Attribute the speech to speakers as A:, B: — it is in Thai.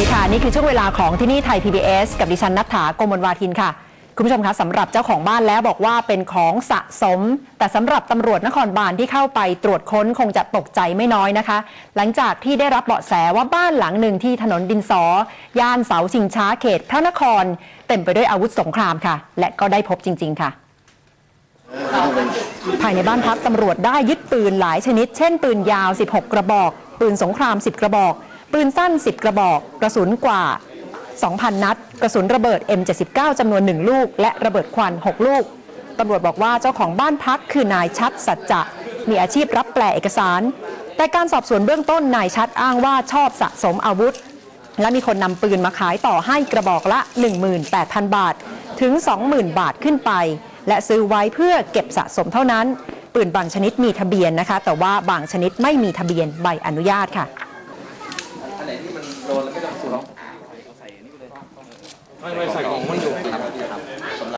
A: ดีค่ะ นี่คือช่วงเวลาของที่นี่ไทย PBS กับดิฉันนัทธาโกมลวาทินค่ะ คุณผู้ชมคะสำหรับเจ้าของบ้านแล้วบอกว่าเป็นของสะสม แต่สำหรับตำรวจนครบาลที่เข้าไปตรวจค้นคงจะตกใจไม่น้อยนะคะ หลังจากที่ได้รับเบาะแสว่าบ้านหลังหนึ่งที่ถนนดินสอ ย่านเสาชิงช้าเขต พระนคร เต็มไปด้วยอาวุธสงครามค่ะ และก็ได้พบจริง ๆ ค่ะภายในบ้านพักตำรวจได้ยึดปืนหลายชนิด เช่นปืนยาว 16 กระบอก ปืนสงคราม 10 กระบอก ปืนสั้น 10 กระบอก กระสุนกว่า 2,000 นัด กระสุนระเบิด M79 จำนวน 1 ลูก และระเบิดควัน 6 ลูกตำรวจบอกว่าเจ้าของบ้านพักคือนายชัดสัจจะ มีอาชีพรับแปลเอกสาร แต่การสอบสวนเบื้องต้นนายชัดอ้างว่าชอบสะสมอาวุธ และมีคนนำปืนมาขายต่อให้กระบอกละ 18,000 บาท ถึง 20,000 บาทขึ้นไป และซื้อไว้เพื่อเก็บสะสมเท่านั้น ปืนบางชนิดมีทะเบียนนะคะ แต่ว่าบางชนิดไม่มีทะเบียนใบอนุญาตค่ะ ไหนที่มันโดนแล้ว
B: ไม่ต้องสูงไม่ไม่ใส่ของมันอยู่